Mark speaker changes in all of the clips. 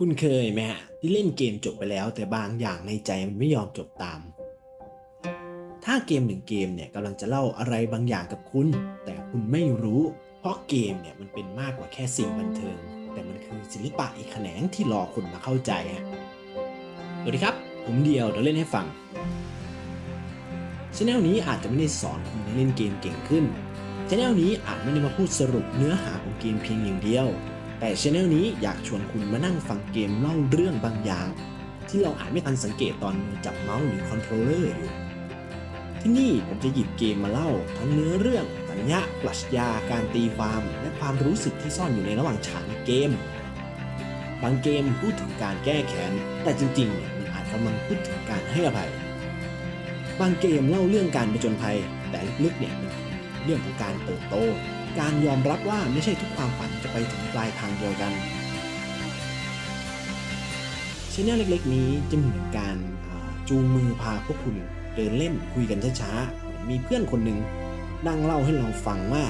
Speaker 1: คุณเคยไหมฮะที่เล่นเกมจบไปแล้ว แต่บางอย่างในใจมันไม่ยอมจบตาม ถ้าเกมหนึ่งเกมเนี่ยกำลังจะเล่าอะไรบางอย่างกับคุณ แต่คุณไม่รู้ เพราะเกมเนี่ยมันเป็นมากกว่าแค่สิ่งบันเทิง แต่มันคือศิลปะอีกแขนงที่รอคุณมาเข้าใจฮะสวัสดีครับ ผมเดียวเดี๋ยวเล่นให้ฟังช anel นี้อาจจะไม่ได้สอนคุณให้เล่นเกมเก่งขึ้นช anel นี้อาจไม่ได้มาพูดสรุปเนื้อหาของเกมเพียงอย่างเดียว แต่ช anel นี้อยากชวนคุณมานั่งฟังเกมเล่าเรื่องบางอย่าง ที่เราอาจไม่ทันสังเกตตอนจับเมาส์หรือคอนโทรลเลอร์อยู่ ที่นี่ผมจะหยิบเกมมาเล่า ทั้งเนื้อเรื่องสัญญาปรัชญาการตีความ และความรู้สึกที่ซ่อนอยู่ในระหว่างฉากในเกม บางเกมพูดถึงการแก้แค้นแต่จริงๆเนี่ยมันอาจกำลังพูดถึงการให้อภัยบางเกมเล่าเรื่องการผจญภัย แต่ลึกๆเนี่ยมันคือเรื่องของการเติบโต การยอมรับว่าไม่ใช่ทุกความฝันจะไปถึงปลายทางเดียวกันชแนลเล็กๆ นี้จะเหมือนการจูงมือพาพวกคุณเดินเล่นคุยกันช้าๆเหมือนมีเพื่อนคนหนึ่งนั่งเล่าให้เราฟังว่า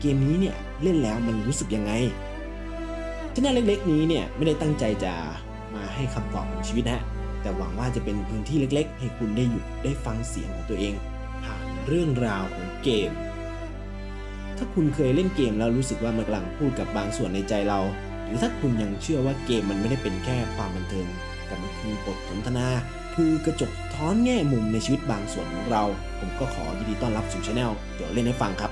Speaker 1: เกมนี้เนี่ยเล่นแล้วมันรู้สึกยังไงชแนลเล็กๆ นี้เนี่ยไม่ได้ตั้งใจจะมาให้คำตอบของชีวิตนะฮะแต่หวังว่าจะเป็นพื้นที่เล็กๆ ให้คุณได้หยุดได้ฟังเสียงของตัวเอง ผ่านเรื่องราวของเกม ถ้าคุณเคยเล่นเกมแล้วรู้สึกว่ามันกำลังพูดกับบางส่วนในใจเรา หรือถ้าคุณยังเชื่อว่าเกมมันไม่ได้เป็นแค่ความบันเทิง แต่มันคือบทสนทนา คือกระจกท้อนแง่มุมในชีวิตบางส่วนของเรา ผมก็ขอยินดีต้อนรับสู่ช anel เดี๋ยวเล่นให้ฟังครับ